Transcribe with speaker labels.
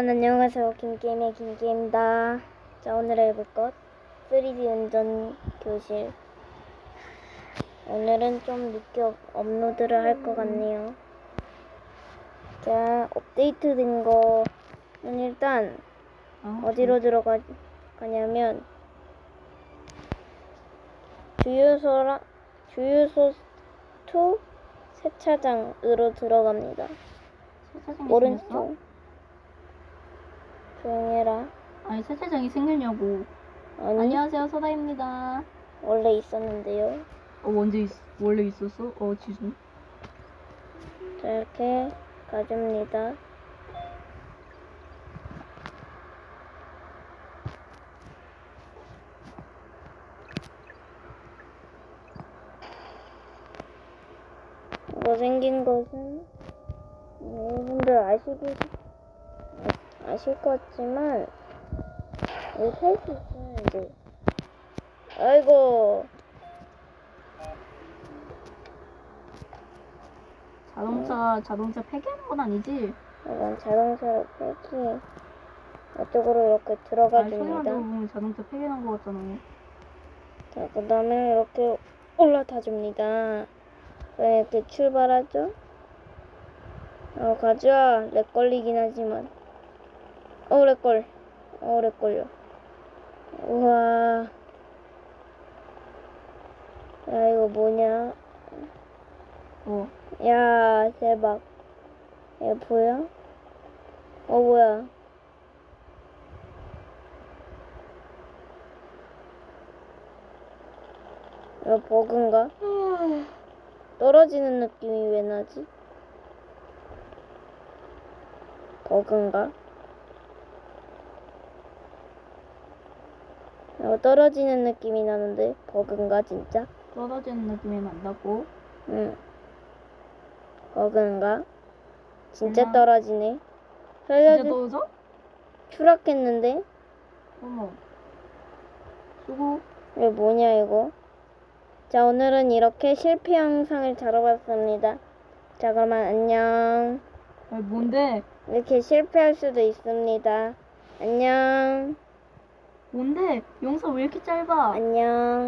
Speaker 1: 안녕하세요. 김게임의 김게임입니다. 자, 오늘 해볼 것 3D 운전 교실. 오늘은 좀 늦게 업- 업로드를 할 것 같네요. 자, 업데이트 된 거는 일단
Speaker 2: 어?
Speaker 1: 어디로 들어가냐면 주유소라 주유소 2 세차장으로 들어갑니다. 오른쪽. 조용해라.
Speaker 2: 아니 세차장이 생겼냐고.
Speaker 1: 아니,
Speaker 2: 안녕하세요 소다입니다.
Speaker 1: 원래 있었는데요.
Speaker 2: 어 언제 있, 원래 있었어? 어 지금.
Speaker 1: 자, 이렇게 가줍니다. 이거 생긴 것은 여러분들 아시기 아- 아실 것 같지만 이렇게 할수 있어요 이제 아이고
Speaker 2: 자동차 자동차 폐기하는 건 아니지?
Speaker 1: 이건 자동차로 빼기 이쪽으로 이렇게 들어가
Speaker 2: 아니 소리만
Speaker 1: 줍니다.
Speaker 2: 들어보면 자동차 폐기한 거 같잖아.
Speaker 1: 자, 그 다음에 이렇게 올라타 줍니다. 그럼 이렇게 출발하죠? 어, 가자. 렉 걸리긴 하지만. 어, 렉 걸. 어, 렉 걸려. 우와. 야, 이거 뭐냐?
Speaker 2: 어
Speaker 1: 야, 대박. 이거 보여? 어, 뭐야? 이거 버그인가? 떨어지는 느낌이 왜 나지? 버그인가? 이거 떨어지는 느낌이 나는데 버그인가 진짜?
Speaker 2: 떨어지는 느낌이 난다고.
Speaker 1: 응. 버그인가? 진짜
Speaker 2: 얼마?
Speaker 1: 떨어지네.
Speaker 2: 진짜
Speaker 1: 살려주
Speaker 2: 떨어져?
Speaker 1: 추락했는데?
Speaker 2: 어머. 수고.
Speaker 1: 이게 뭐냐 이거? 자 오늘은 이렇게 실패 영상을 다뤄봤습니다. 자 그러면 안녕.
Speaker 2: 아니 뭔데?
Speaker 1: 이렇게 실패할 수도 있습니다. 안녕.
Speaker 2: 뭔데? 영상 왜 이렇게 짧아?
Speaker 1: 안녕.